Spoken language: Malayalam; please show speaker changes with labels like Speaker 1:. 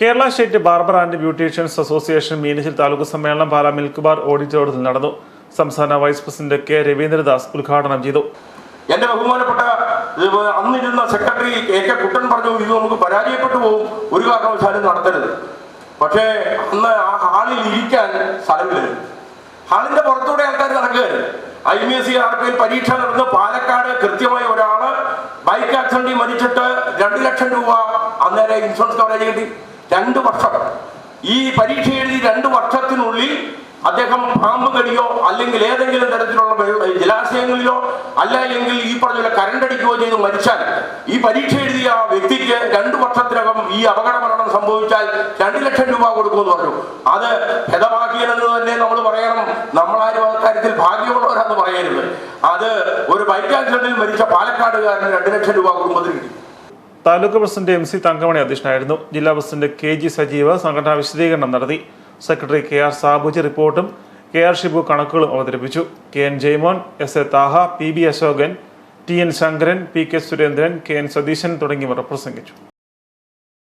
Speaker 1: Kerala state barber and beauticians association Meenachil taluk സമ്മേളനം പാലാ മിൽക്ക് ബാർ ഓഡിറ്റോറിയത്തിൽ നടന്നു. സംസ്ഥാന വൈസ് പ്രസിഡന്റ് കെ രവീന്ദ്രദാസ് ഉദ്ഘാടനം ചെയ്തു.
Speaker 2: എന്റെ ബഹുമാനപ്പെട്ട അന്നിരുന്ന സെക്രട്ടറി എ കെ കുട്ടൻ പറഞ്ഞു ഇത് നമുക്ക് പരാജയപ്പെട്ടു പോകും ഒരു കാരണവശാലും നടത്തരുത്. പക്ഷേ അന്ന് ആ ഹാളിൽ ഇരിക്കാൻ സ്ഥലമില്ല ഹാളിന്റെ പുറത്തൂടെ ആൾക്കാർ നടക്കുകയായിരുന്നു. I M S C R പരീക്ഷ നടന്ന് പാലക്കാട് കൃത്യമായി ഒരാൾ ബൈക്ക് ആക്സിഡന്റിൽ മരിച്ചിട്ട് രണ്ട് ലക്ഷം രൂപ അന്നേരം ഇൻഷുറൻസ് കവറേജ് കിട്ടി. രണ്ട് വർഷം. ഈ പരീക്ഷ എഴുതി രണ്ട് വർഷത്തിനുള്ളിൽ അദ്ദേഹം പാമ്പ് കടിയോ അല്ലെങ്കിൽ ഏതെങ്കിലും തരത്തിലുള്ള ജലാശയങ്ങളിലോ അല്ല എങ്കിൽ ഈ പറഞ്ഞ പോലെ കരണ്ട് അടിക്കുകയോ ചെയ്ത് മരിച്ചാൽ ഈ പരീക്ഷ എഴുതിയ ആ വ്യക്തിക്ക് രണ്ടു വർഷത്തിനകം ഈ അപകട മരണം സംഭവിച്ചാൽ രണ്ടു ലക്ഷം രൂപ കൊടുക്കുമെന്ന് പറഞ്ഞു. അത് ഭേദഭാഗ്യനെന്ന് തന്നെ നമ്മൾ പറയണം. നമ്മളാരും ആ കാര്യത്തിൽ ഭാഗ്യമുള്ളവരാന്ന് പറയരുത്. അത് ഒരു ബൈക്ക് ആക്സിഡന്റിൽ മരിച്ച പാലക്കാടുകാരന് രണ്ടു ലക്ഷം രൂപ കുടുംബത്തിന് കിട്ടി.
Speaker 1: Taluk president M C Thankamani അധ്യക്ഷനായിരുന്നു. ജില്ലാ പ്രസിഡന്റ് കെ ജി സജീവ് സംഘടനാ വിശദീകരണം നടത്തി. സെക്രട്ടറി കെ ആർ സാബുജി റിപ്പോർട്ടും കെ ആർ ഷിബു കണക്കുകളും അവതരിപ്പിച്ചു. K N Jaimon S A Thaha P B Ashokan T N Sankaran P K Surendran K N Satheesan തുടങ്ങിയവർ പ്രസംഗിച്ചു.